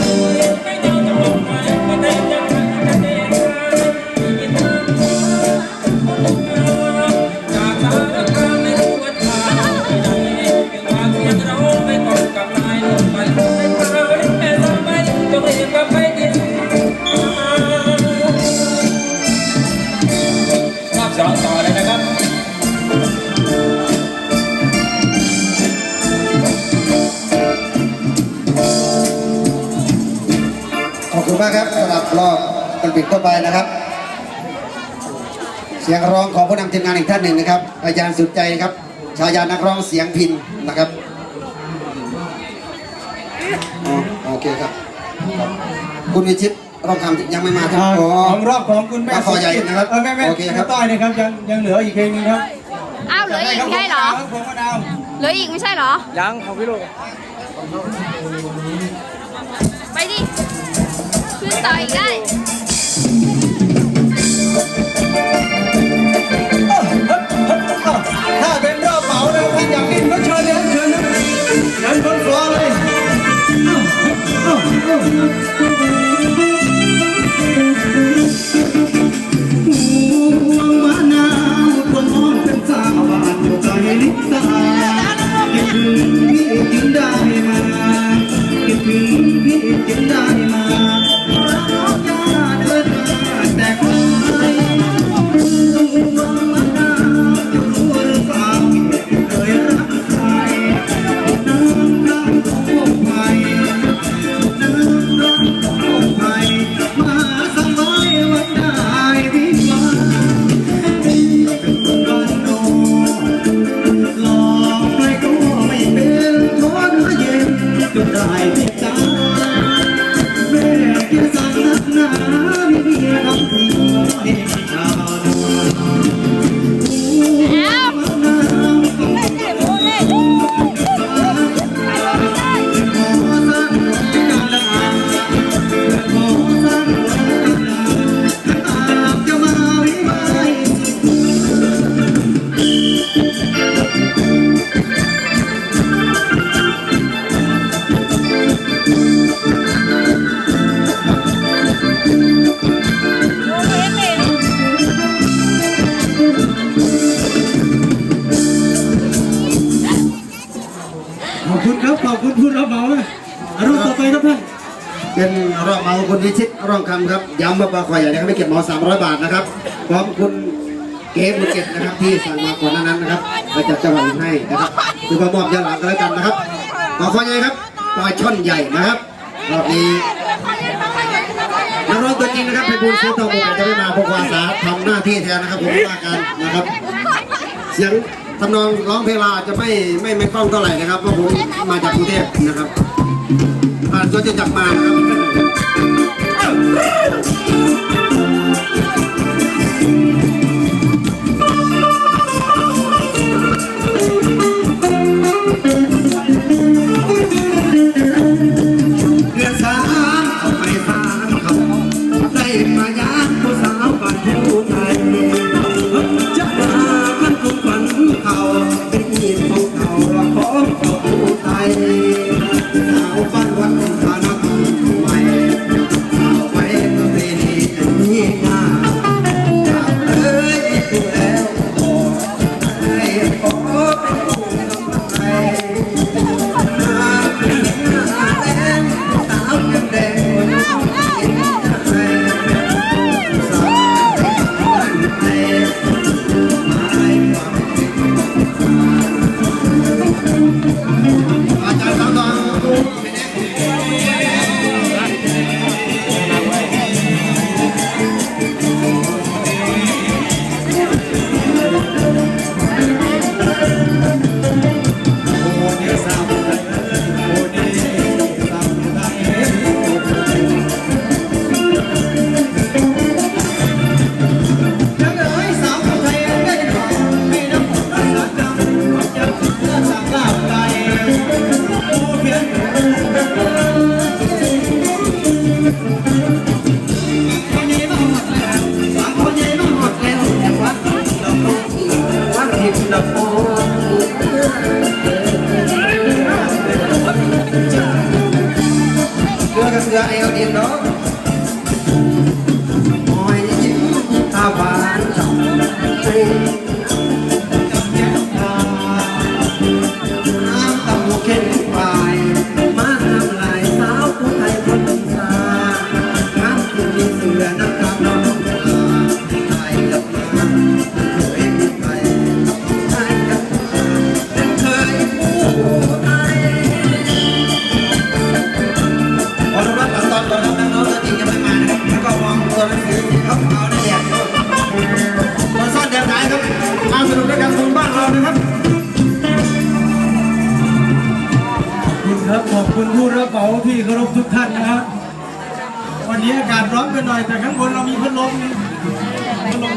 ร รับสำหรับรอบโอลิมปิกทั่วไปนะครับ เสียงร้องของผู้นำทีมงานอีกท่านหนึ่งนะครับ อาจารย์สุดใจครับฉายานักร้องเสียงพินนะครับอ๋อโอเคครับครับ คุณวิชิตร้องคำยังไม่มาครับอ่าอ๋อของรอบของคุณแม่ขอใหญ่นะครับเออแม่แม่โอเคครับแม่ต้อยนะครับยังยังเหลืออีกเพลงหนึงครับอ้าวเหลืออีกไม่ใช่เหรอครับผมมะนาวเหลืออีกไม่ใช่เหรอยังของพี่ลูกไปดิขึ้น ต่ออีกได้ถ้าเป็นรอบเหมานะท่านอยากกินก็เชิญเลยเชิญเลยเชิญคนฟลอเลยเอ้าเอ้าเอ้าห่วงมะนาวคนมองเป็นสาวบานอยู่ใจลิตาคิดถึงพี่จึงได้มา อบคุณครับขอบคุณผู้รับเหมานะอรมณ์ต่อไปครับท่านเป็นรอบเหมาคุณวิชิตร้องคำครับย้ำว่าปลาคอยใหญ่นะครับไม่เก็บเหมา300บาทนะครับพร้อมคุณเก๋บุญเก็บนะครับที่สั่งมาก่อนนั้นนะครับมาจัดจังหวัดให้นะครับคือมามอบย้อนหลังกันแล้วกันนะครับปลาคอยใหญ่ครับปลาช่อนใหญ่นะครับรอบนี้นักร้องตัวจริงนะครับเป็นบุญซื้อทองบุญจะไม่มาพวกวาสาทำหน้าที่แทนนะครับผมว่ากันนะครับเสียง ทำนองร้องเพลงลาจะไม่ไม่ไม่คล่องเท่าไหร่นะครับเพราะผมมาจากกรุงเทพนะครับอ่าจจะจับมานะครับ กระเสือเอลดินเนาะหอยยิ้มตาหวานจับ ด้วยกันคนบ้านเรานะครับขอบคุณครับขอบคุณผู้รับเหมาที่เคารพทุกท่านนะครับวันนี้อากาศร้อนไปหน่อยแต่ข้างบนเรามีพัดลมพัดลม